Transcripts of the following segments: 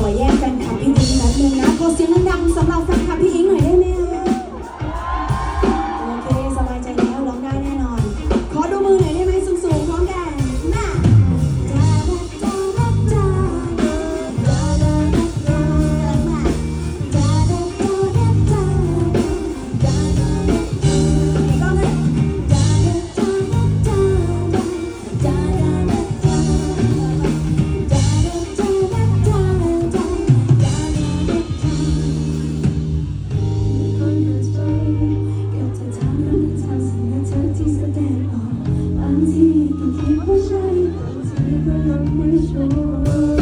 ขอแยกกันค่ะพี่อิงแป๊บนึงนะขอเสียงดังๆสำหรับแฟนคลับพี่อิงหน่อยได้ไหม summer shore.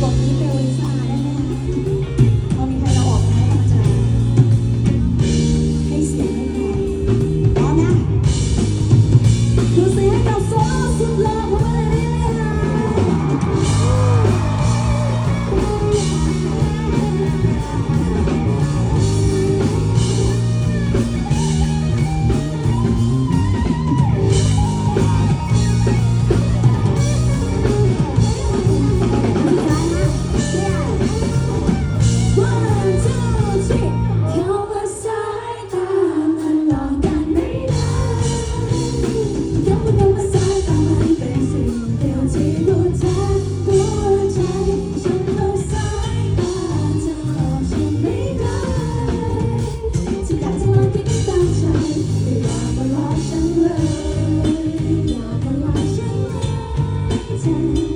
một. reason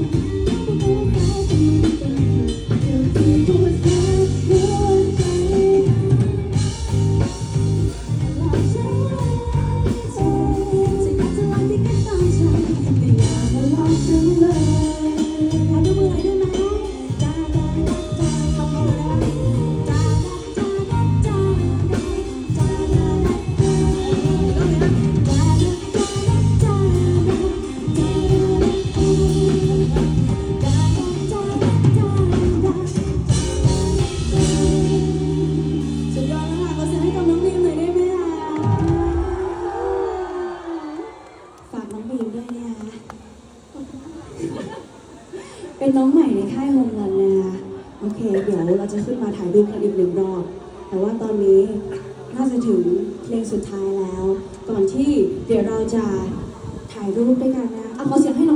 เป็นน้องใหม่ในค่ายโฮมรันนะคะโอเค เดี๋ยวเราจะขึ้นมาถ่ายรูปกันอีกหนึ่งรอบแต่ว่าตอนนี้น่าจะถึงเพลงสุดท้ายแล้ว ก่อนที่เดี๋ยวเราจะถ่ายรูปด้วยกันนะเอาขอเสียงให้น้อง